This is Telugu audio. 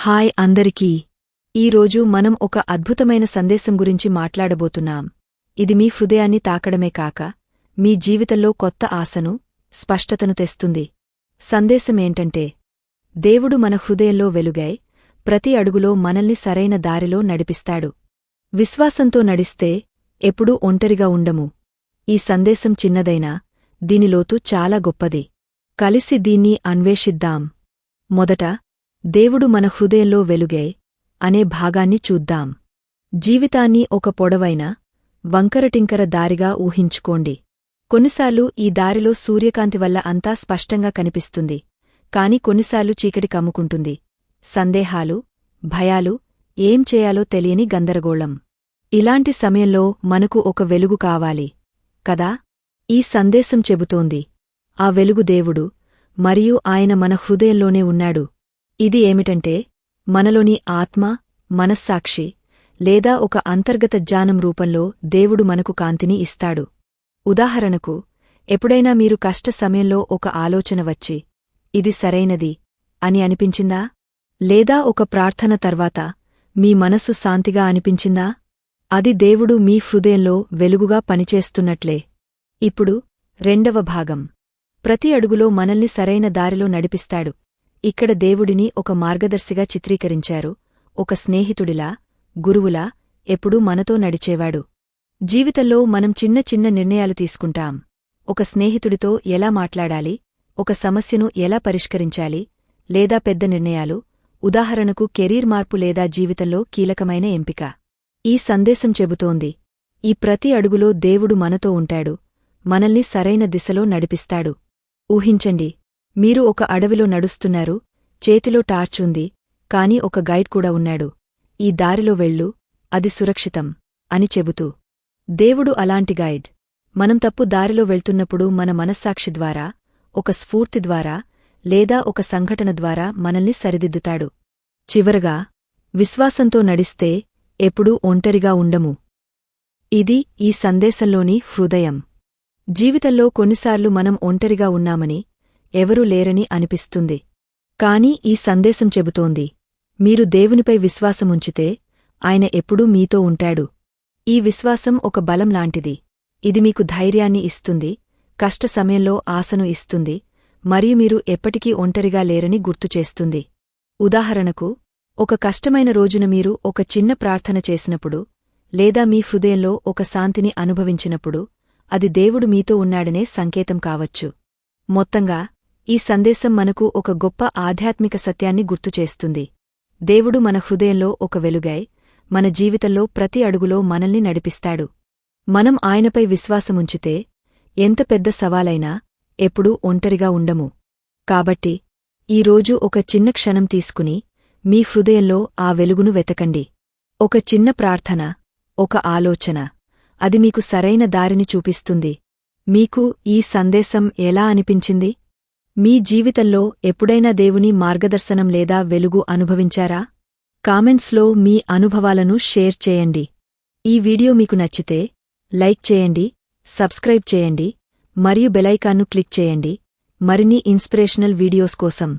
హాయ్ అందరికీ. ఈరోజు మనం ఒక అద్భుతమైన సందేశం గురించి మాట్లాడబోతున్నాం. ఇది మీ హృదయాన్ని తాకడమే కాక మీ జీవితంలో కొత్త ఆశను స్పష్టతను తెస్తుంది. సందేశమేంటంటే దేవుడు మన హృదయంలో వెలుగై ప్రతి అడుగులో మనల్ని సరైన దారిలో నడిపిస్తాడు. విశ్వాసంతో నడిస్తే ఎప్పుడూ ఒంటరిగా ఉండము. ఈ సందేశం చిన్నదైనా దీనిలోతు చాలా గొప్పది. కలిసి దీన్ని అన్వేషిద్దాం. మొదట దేవుడు మన హృదయంలో వెలుగే అనే భాగాన్ని చూద్దాం. జీవితాన్ని ఒక పొడవైన వంకరటింకర దారిగా ఊహించుకోండి. కొన్నిసార్లు ఈ దారిలో సూర్యకాంతి వల్ల అంతా స్పష్టంగా కనిపిస్తుంది కాని కొన్నిసార్లు చీకటి కమ్ముకుంటుంది. సందేహాలు భయాలు ఏం చేయాలో తెలియని గందరగోళం. ఇలాంటి సమయంలో మనకు ఒక వెలుగు కావాలి కదా? ఈ సందేశం చెబుతోంది. ఆ వెలుగు దేవుడు మరియు ఆయన మన హృదయంలోనే ఉన్నాడు. ఇది ఏమిటంటే మనలోని ఆత్మ మనస్సాక్షి లేదా ఒక అంతర్గత జ్ఞానం రూపంలో దేవుడు మనకు కాంతిని ఇస్తాడు. ఉదాహరణకు ఎప్పుడైనా మీరు కష్ట సమయంలో ఒక ఆలోచన వచ్చి ఇది సరైనది అని అనిపించిందా? లేదా ఒక ప్రార్థన తర్వాత మీ మనస్సు శాంతిగా అనిపించిందా? అది దేవుడు మీ హృదయంలో వెలుగుగా పనిచేస్తున్నట్లే. ఇప్పుడు రెండవ భాగం. ప్రతి అడుగులో మనల్ని సరైన దారిలో నడిపిస్తాడు. ఇక్కడ దేవుడిని ఒక మార్గదర్శిగా చిత్రీకరించారు. ఒక స్నేహితుడిలా గురువులా ఎప్పుడూ మనతో నడిచేవాడు. జీవితంలో మనం చిన్న చిన్న నిర్ణయాలు తీసుకుంటాం. ఒక స్నేహితుడితో ఎలా మాట్లాడాలి? ఒక సమస్యను ఎలా పరిష్కరించాలి? లేదా పెద్ద నిర్ణయాలు? ఉదాహరణకు కెరీర్ మార్పు లేదా జీవితంలో కీలకమైన ఎంపిక. ఈ సందేశం చెబుతోంది. ఈ ప్రతి అడుగులో దేవుడు మనతో ఉంటాడు. మనల్ని సరైన దిశలో నడిపిస్తాడు. ఊహించండి. మీరు ఒక అడవిలో నడుస్తున్నారు చేతిలో టార్చుంది కాని ఒక గైడ్ కూడా ఉన్నాడు. ఈ దారిలో వెళ్ళు అది సురక్షితం అని చెబుతూ. దేవుడు అలాంటి గైడ్. మనం తప్పు దారిలో వెళ్తున్నప్పుడు మన మనస్సాక్షి ద్వారా ఒక స్ఫూర్తి ద్వారా లేదా ఒక సంఘటన ద్వారా మనల్ని సరిదిద్దుతాడు. చివరగా విశ్వాసంతో నడిస్తే ఎప్పుడూ ఒంటరిగా ఉండము. ఇది ఈ సందేశంలోని హృదయం. జీవితంలో కొన్నిసార్లు మనం ఒంటరిగా ఉన్నామని ఎవరూ లేరని అనిపిస్తుంది. కాని ఈ సందేశం చెబుతోంది. మీరు దేవునిపై విశ్వాసముంచితే ఆయన ఎప్పుడూ మీతో ఉంటాడు. ఈ విశ్వాసం ఒక బలం లాంటిది. ఇది మీకు ధైర్యాన్ని ఇస్తుంది కష్ట సమయంలో ఆశను ఇస్తుంది మరియు మీరు ఎప్పటికీ ఒంటరిగా లేరని గుర్తుచేస్తుంది ఉదాహరణకు ఒక కష్టమైన రోజున మీరు ఒక చిన్న ప్రార్థన చేసినప్పుడు లేదా మీ హృదయంలో ఒక శాంతిని అనుభవించినప్పుడు అది దేవుడు మీతో ఉన్నాడనే సంకేతం కావచ్చు. మొత్తంగా ఈ సందేశం మనకు ఒక గొప్ప ఆధ్యాత్మిక సత్యాన్ని గుర్తుచేస్తుంది దేవుడు మన హృదయంలో ఒక వెలుగై మన జీవితంలో ప్రతి అడుగులో మనల్ని నడిపిస్తాడు. మనం ఆయనపై విశ్వాసముంచితే ఎంత పెద్ద సవాలైనా ఎప్పుడూ ఒంటరిగా ఉండము. కాబట్టి ఈరోజు ఒక చిన్న క్షణం తీసుకుని మీ హృదయంలో ఆ వెలుగును వెతకండి. ఒక చిన్న ప్రార్థన ఒక ఆలోచన అది మీకు సరైన దారిని చూపిస్తుంది. మీకు ఈ సందేశం ఎలా అనిపించింది? మీ జీవితంలో ఎప్పుడైనా దేవుని మార్గదర్శనం లేదా వెలుగు అనుభవించారా? కామెంట్స్లో మీ అనుభవాలను షేర్ చేయండి. ఈ వీడియో మీకు నచ్చితే లైక్ చేయండి సబ్స్క్రైబ్ చేయండి మరియు బెలైకాన్ను క్లిక్ చేయండి. మరిన్ని ఇన్స్పిరేషనల్ వీడియోస్ కోసం